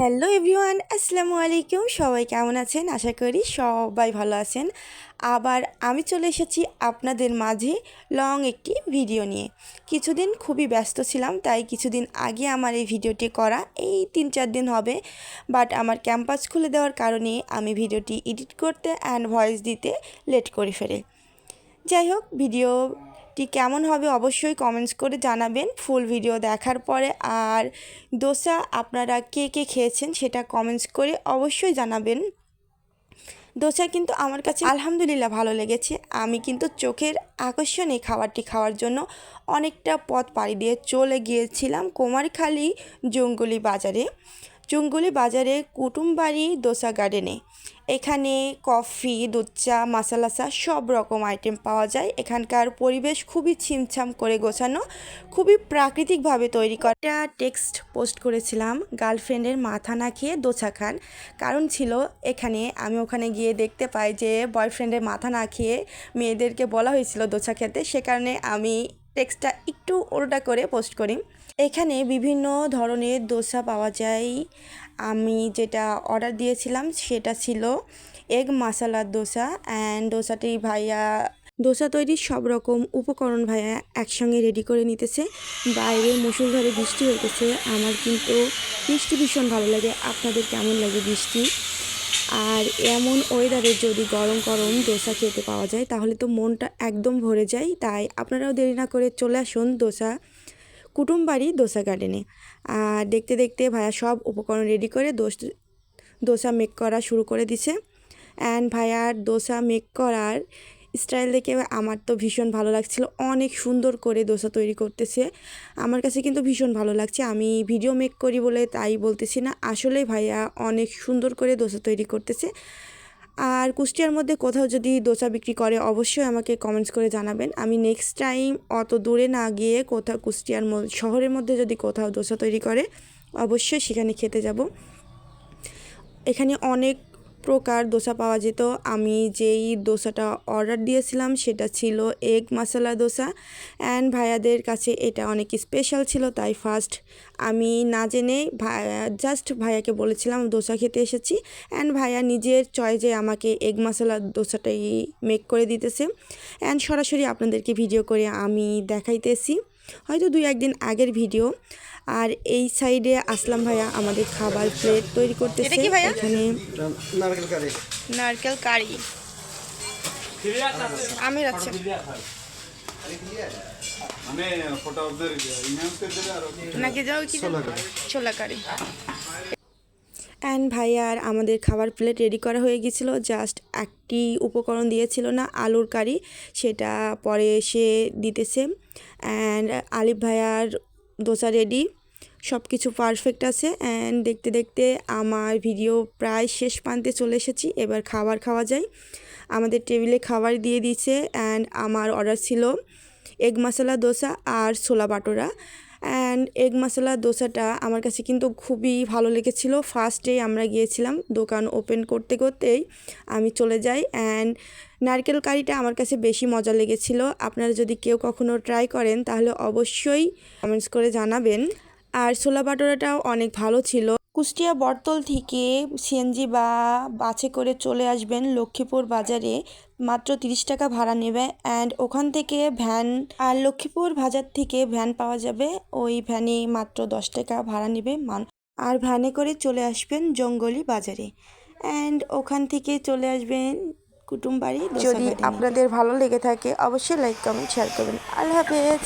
Hello everyone, আসসালামু আলাইকুম। সবাই কেমন আছেন? আশা করি সবাই ভালো আছেন। আবার আমি চলে এসেছি আপনাদের মাঝে লং একটি ভিডিও নিয়ে। কিছুদিন খুবই ব্যস্ত ছিলাম, তাই কিছুদিন আগে আমার এই ভিডিওটি করা এই তিন চার দিন হবে। বাট আমার ক্যাম্পাস খুলে দেওয়ার কারণে আমি ভিডিওটি এডিট করতে অ্যান্ড ভয়েস দিতে লেট করে ফেলে। যাই হোক ভিডিওটি কেমন হবে অবশ্যই কমেন্টস করে জানাবেন। ফুল ভিডিও দেখার পরে আর দোসা আপনারা কে কে খেয়েছেন সেটা কমেন্টস করে অবশ্যই জানাবেন। দোসা কিন্তু আমার কাছে আলহামদুলিল্লাহ ভালো লেগেছে। আমি কিন্তু চোখের আকর্ষণে খাবারটি খাওয়ার জন্য অনেকটা পথ পাড়ি দিয়ে চলে গিয়েছিলাম কুমারখালী জঙ্গলি বাজারে। জঙ্গলি বাজারে কুটুমবাড়ি দোসা গার্ডেনে। এখানে কফি দুধ চা মাসালা চা সব রকম আইটেম পাওয়া যায়। এখানকার পরিবেশ খুবই ছিমছাম করে গোছানো, খুবই প্রাকৃতিকভাবে তৈরি করা। একটা টেক্সট পোস্ট করেছিলাম, গার্লফ্রেন্ডের মাথা না খেয়ে দোসা খান। কারণ ছিল এখানে, আমি ওখানে গিয়ে দেখতে পাই যে বয়ফ্রেন্ডের মাথা না খেয়ে মেয়েদেরকে বলা হয়েছিল দোসা খেতে। সে কারণে আমি টেক্সটটা একটু উল্টা করে পোস্ট করি। এখানে বিভিন্ন ধরনের দোসা পাওয়া যায়। আমি যেটা অর্ডার দিয়েছিলাম সেটা ছিল এগ মাসালার দোসা অ্যান্ড দোসাটি ভাইয়া, দোসা তৈরির সব রকম উপকরণ ভাইয়া একসঙ্গে রেডি করে নিতেছে। বাইরে মুসুলধারে বৃষ্টি হইতেছে। আমার কিন্তু বৃষ্টি ভীষণ ভালো লাগে। আপনাদের কেমন লাগে বৃষ্টি? আর এমন ওয়েদারে যদি গরম গরম দোসা খেতে পাওয়া যায়, তাহলে তো মনটা একদম ভরে যায়। তাই আপনারাও দেরি না করে চলে আসুন দোসা, কুটুমবাড়ি দোসা গার্ডেনে। আর দেখতে দেখতে ভাইয়া সব উপকরণ রেডি করে দোস, দোসা মেক করা শুরু করে দিছে। অ্যান্ড ভাইয়ার দোসা মেক করার স্টাইল দেখে আমার তো ভীষণ ভালো লাগছিল। অনেক সুন্দর করে দোসা তৈরি করতেছে। আমার কাছে কিন্তু ভীষণ ভালো লাগছে। আমি ভিডিও মেক করি বলে তাই বলতেছি না। আসলে ভাইয়া অনেক সুন্দর করে দোসা তৈরি করতেছে। আর কুষ্টিয়ার মধ্যে কোথাও যদি দোসা বিক্রি করে, অবশ্যই আমাকে কমেন্টস করে জানাবেন। আমি নেক্সট টাইম অত দূরে না গিয়ে কোথাও কুষ্টিয়ার শহরের মধ্যে যদি কোথাও দোসা তৈরি করে, অবশ্যই সেখানে খেতে যাব। এখানে অনেক প্রকার দোসা পাওয়া যেত। আমি যেই দোসাটা অর্ডার দিয়েছিলাম সেটা ছিল এগ মশলা দোসা। অ্যান্ড ভাইয়াদের কাছে এটা অনেক স্পেশাল ছিল তাই ফার্স্ট আমি না জেনে ভাইয়া জাস্ট ভাইয়াকে বলেছিলাম দোসা খেতে এসেছি। অ্যান্ড ভাইয়া নিজের চয়েজে আমাকে এগ মশলা দোসাটাই মেক করে দিতেছে। অ্যান্ড সরাসরি আপনাদেরকে ভিডিও করে আমি দেখাইতেছি। হয়তো দুই একদিন আগের ভিডিও। আর এই সাইডে আসলাম ভাইয়া আমাদের খাবার প্লেট তৈরি করতেছে। এখানে নারকেল কারি। দেবে আর নাকি যাও কি ছোলা কারি। অ্যান্ড ভাইয়ার আমাদের খাবার প্লেট রেডি করা হয়ে গেছিল। জাস্ট একটি উপকরণ দিয়েছিল না, আলুর কারি, সেটা পরে এসে দিতেছে। অ্যান্ড আলিফ ভাইয়ার দোসা রেডি সব কিছু পারফেক্ট আছে। অ্যান্ড দেখতে দেখতে আমার ভিডিও প্রায় শেষ প্রান্তে চলে এসেছি। এবার খাবার খাওয়া যায়। আমাদের টেবিলে খাবার দিয়ে দিয়েছে। অ্যান্ড আমার অর্ডার ছিল এগ মশলা দোসা আর ছোলা বাটোরা। অ্যান্ড এগ মশলা দোসাটা আমার কাছে কিন্তু খুবই ভালো লেগেছিল। ফার্স্টেই আমরা গিয়েছিলাম দোকান ওপেন করতে করতেই আমি চলে যাই অ্যান্ড নারকেল কারিটা আমার কাছে বেশি মজা লেগেছিল। আপনারা যদি কেউ কখনো ট্রাই করেন তাহলে অবশ্যই কমেন্টস করে জানাবেন। আর ছোলা বাটোরাটাও অনেক ভালো ছিল। কুষ্টিয়া বটতল থেকে সিএনজি বা বাসে করে চলে আসবেন লক্ষ্মীপুর বাজারে। মাত্র তিরিশ টাকা ভাড়া নেবে অ্যান্ড ওখান থেকে ভ্যান আর লক্ষ্মীপুর বাজার থেকে ভ্যান পাওয়া যাবে। ওই ভ্যানে মাত্র দশ টাকা ভাড়া নেবে মান আর ভ্যানে করে চলে আসবেন জঙ্গলি বাজারে। অ্যান্ড ওখান থেকে চলে আসবেন কুটুম বাড়ি যদি আপনাদের ভালো লেগে থাকে অবশ্যই লাইক কমেন্ট শেয়ার করবেন। আল্লাহ হাফেজ।